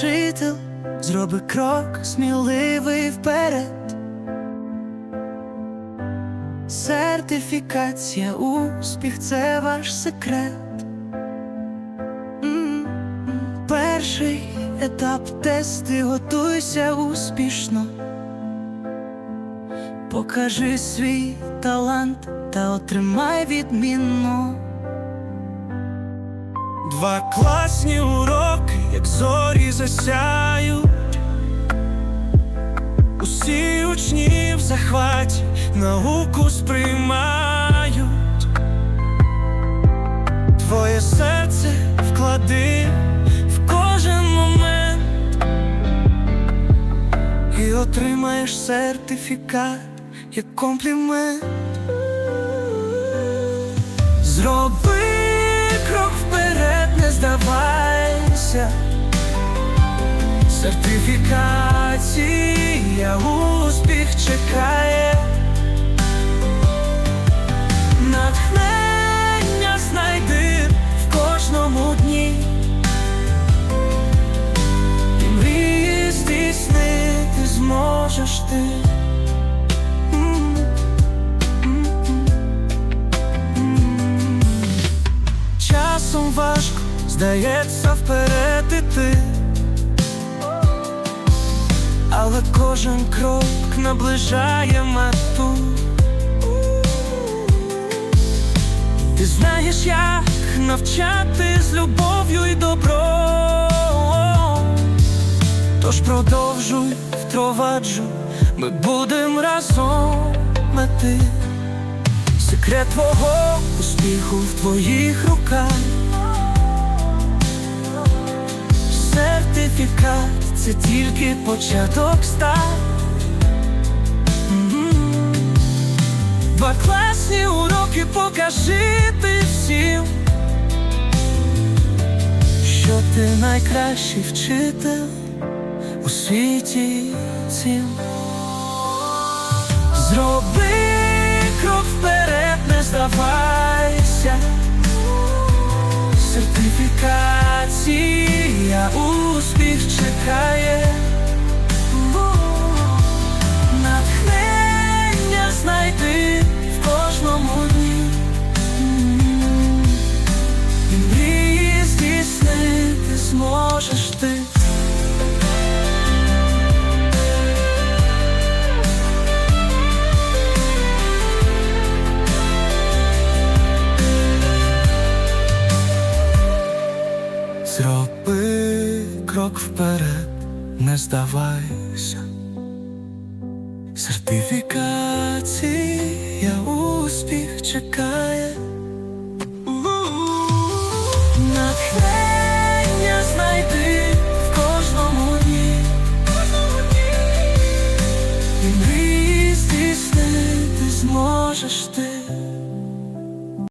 вчитель, зроби крок сміливий вперед. Сертифікація, успіх це ваш секрет. Перший етап тести, готуйся успішно. Покажи свій талант та отримай відмінно. Два класні уроки, як зорі засяють. Усі учні в захваті науку сприймають. Твоє серце вклади в кожен момент І отримаєш сертифікат як комплімент. Зроби крок вперед, не здавайся. Сертифікація, успіх чекає. Натхнення знайди в кожному дні. І мрії здійснити зможеш ти. Часом важко, здається, вперед іти. Крок наближає мету. Ти знаєш, як навчати з любов'ю і добром. Тож продовжуй, впроваджуй, ми будемо разом мети. Секрет твого успіху в твоїх руках. Сертифікат це тільки початок старт. Два класні уроки покажи ти всім, що ти найкращий вчитель у світі цім. Зроби крок вперед, не здавайся. Сертифікація, успіх чекає. Крок вперед, не здавайся. Сертифікація, успіх чекає. Натхнення знайди в кожному дні. І мрії здійснити зможеш ти.